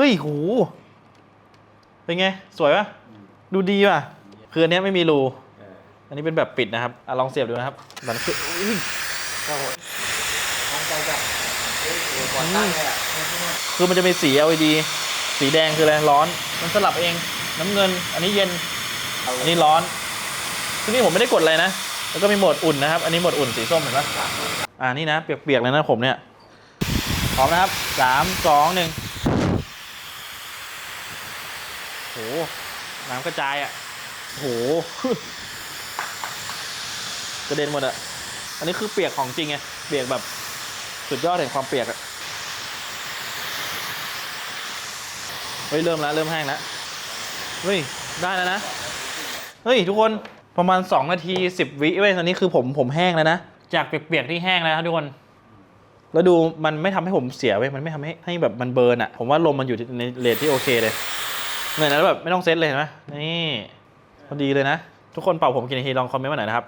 เฮ้ยหูเป็นไง สวยปะดูดีป่ะคืออันเนี้ยไม่มีรูเอออันนี้เป็นแบบปิดนะครับอะลองเสียบดูนะครับมันคืออุ๊ยก็โหดทางใจแบบเฮ้ยโหก่อนตั้งเลยอะคือมันจะมีสี LED สีแดงคืออะไรร้อน มันสลับเอง น้ำเงิน อันนี้เย็น อันนี้ร้อนที่นี่ผมไม่ได้กดอะไรนะ แล้วก็มีโหมดอุ่นนะครับ อันนี้โหมดอุ่นสีส้มเห็นปะอ่านี่นะ เปียกๆเลยนะผมเนี่ย พร้อมนะครับสามสองหนึ่งโหน้ำกระจายอะโหกระเด็นหมดอะ อันนี้คือเปียกของจริงไงเปียกแบบสุดยอดแห่งความเปียกอะเฮ้ยเริ่มแล้วเริ่มแห้งแล้วเฮ้ยได้แล้วนะเฮ้ยทุกคนประมาณ 2 นาที 10 วิเว้ยตอนนี้คือผมผมแห้งแล้วนะจากเปียกๆที่แห้งแล้วครับทุกคนแล้วดูมันไม่ทำให้ผมเสียเว้ยมันไม่ทำให้ให้แบบมันเบิร์นอะผมว่าลมมันอยู่ในเรทที่โอเคเลย เหมือนแล้วแบบไม่ต้องเซตเลยเห็นไหมนี่พอดีเลยนะ ทุกคนเป่าผมกี่นาทีลองคอมเมนต์มาหน่อยนะครับ